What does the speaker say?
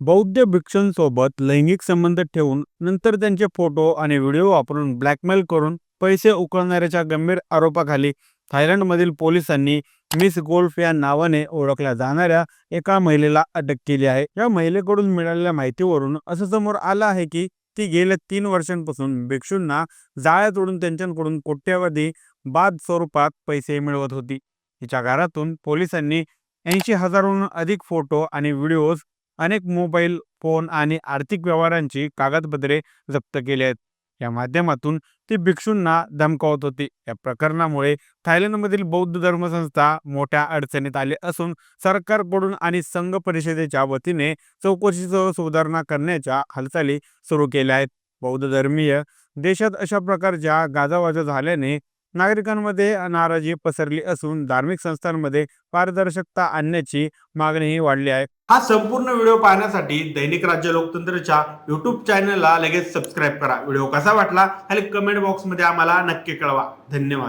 बौद्ध भिक्षूंसोबत लैंगिक संबंध ठेवून नंतर त्यांचे फोटो आणि व्हिडिओ वापरून ब्लॅकमेल करून पैसे उकळणाऱ्याच्या गंभीर आरोपाखाली थायलंडमधील पोलिसांनी मिस गोल्फ या नावाने ओळखल्या जाणाऱ्या एका महिलेला अटक केली आहे. या महिलेकडून मिळालेल्या माहितीवरून असं समोर आलं आहे की ती गेल्या तीन वर्षांपासून भिक्षूंना जाळ्या तोडून त्यांच्याकडून कोट्यवधी बाद स्वरूपात पैसे मिळवत होती. तिच्या घरातून पोलिसांनी ऐंशी हजारहून अधिक फोटो आणि व्हिडिओज अनेक मोबाईल फोन आणि आर्थिक व्यवहारांची कागदपत्रे जप्त केली आहेत. या माध्यमातून ती भिक्षूंना धमकावत होती. या प्रकरणामुळे थायलंडमधील बौद्ध धर्मसंस्था मोठ्या अडचणीत आली असून सरकारकडून आणि संघ परिषदेच्या वतीने चौकशीसह सुधारणा करण्याच्या हालचाली सुरू केल्या आहेत. बौद्ध धर्मीय देशात अशा प्रकारच्या गाजावाजा झाल्याने नागरिकांमध्ये नाराजी पसरली असून धार्मिक संस्थांमध्ये पारदर्शकता आणण्याची मागणीही वाढली आहे. हा संपूर्ण व्हिडिओ पाहण्यासाठी दैनिक राज्य लोकतंत्रच्या युट्यूब चॅनलला लगेच सबस्क्राईब करा. व्हिडिओ कसा वाटला? खाली कमेंट बॉक्समध्ये आम्हाला नक्की कळवा. धन्यवाद.